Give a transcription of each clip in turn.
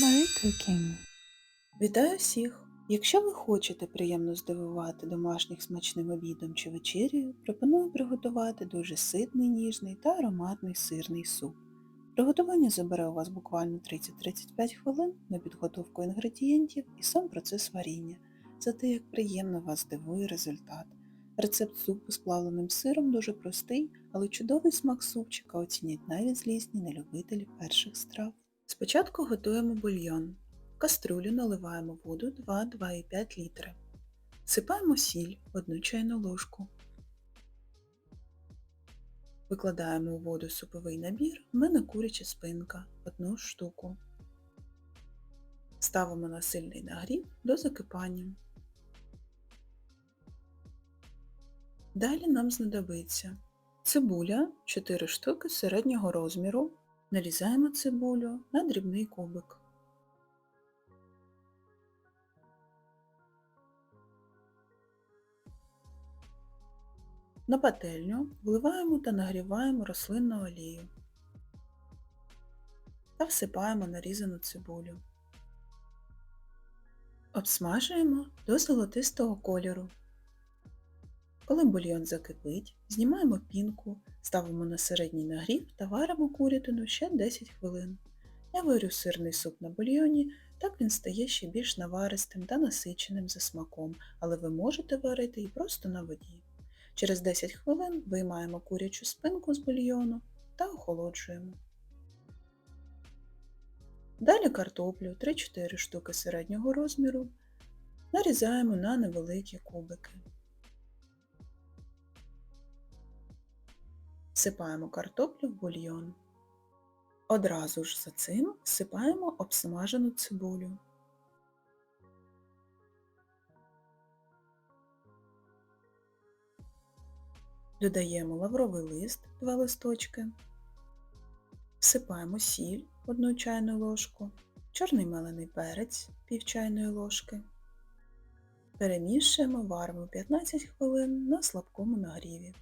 Marie. Вітаю всіх! Якщо ви хочете приємно здивувати домашніх смачним обідом чи вечерею, пропоную приготувати дуже ситний, ніжний та ароматний сирний суп. Приготування забере у вас буквально 30-35 хвилин на підготовку інгредієнтів і сам процес варіння. Зате як приємно вас здивує результат. Рецепт супу з плавленим сиром дуже простий, але чудовий смак супчика оцінять навіть злісні нелюбителі перших страв. Спочатку готуємо бульйон. В каструлю наливаємо воду 2-2,5 літри. Сипаємо сіль 1 чайну ложку. Викладаємо у воду суповий набір, в мене куряча спинка 1 штуку. Ставимо на сильний нагрів до закипання. Далі нам знадобиться цибуля 4 штуки середнього розміру. Нарізаємо цибулю на дрібний кубик. На пательню вливаємо та нагріваємо рослинну олію та всипаємо нарізану цибулю. Обсмажуємо до золотистого кольору. Коли бульйон закипить, знімаємо пінку, ставимо на середній нагрів та варимо курятину ще 10 хвилин. Я варю сирний суп на бульйоні, так він стає ще більш наваристим та насиченим за смаком, але ви можете варити і просто на воді. Через 10 хвилин виймаємо курячу спинку з бульйону та охолоджуємо. Далі картоплю 3-4 штуки середнього розміру нарізаємо на невеликі кубики. Всипаємо картоплю в бульйон. Одразу ж за цим всипаємо обсмажену цибулю. Додаємо лавровий лист 2 листочки, всипаємо сіль 1 чайну ложку, чорний мелений перець пів чайної ложки. Перемішуємо, варимо 15 хвилин на слабкому нагріві.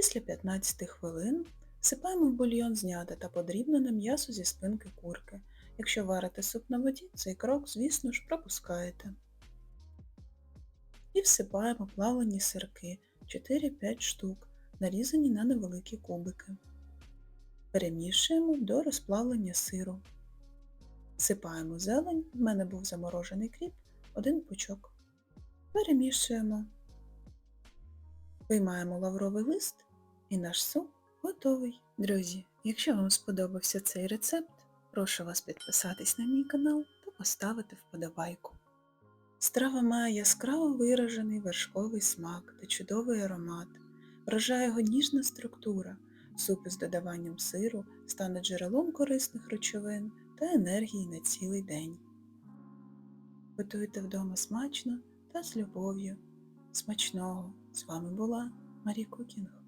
Після 15 хвилин всипаємо в бульйон зняте та подрібнене м'ясо зі спинки курки. Якщо варите суп на воді, цей крок, звісно ж, пропускаєте. І всипаємо плавлені сирки 4-5 штук, нарізані на невеликі кубики. Перемішуємо до розплавлення сиру. Всипаємо зелень, в мене був заморожений кріп, один пучок. Перемішуємо. Виймаємо лавровий лист і наш суп готовий. Друзі, якщо вам сподобався цей рецепт, прошу вас підписатись на мій канал та поставити вподобайку. Страва має яскраво виражений вершковий смак та чудовий аромат. Вражає його ніжна структура. Суп із додаванням сиру стане джерелом корисних речовин та енергії на цілий день. Готуйте вдома смачно та з любов'ю. Смачного! З вами була Марі Кукінг.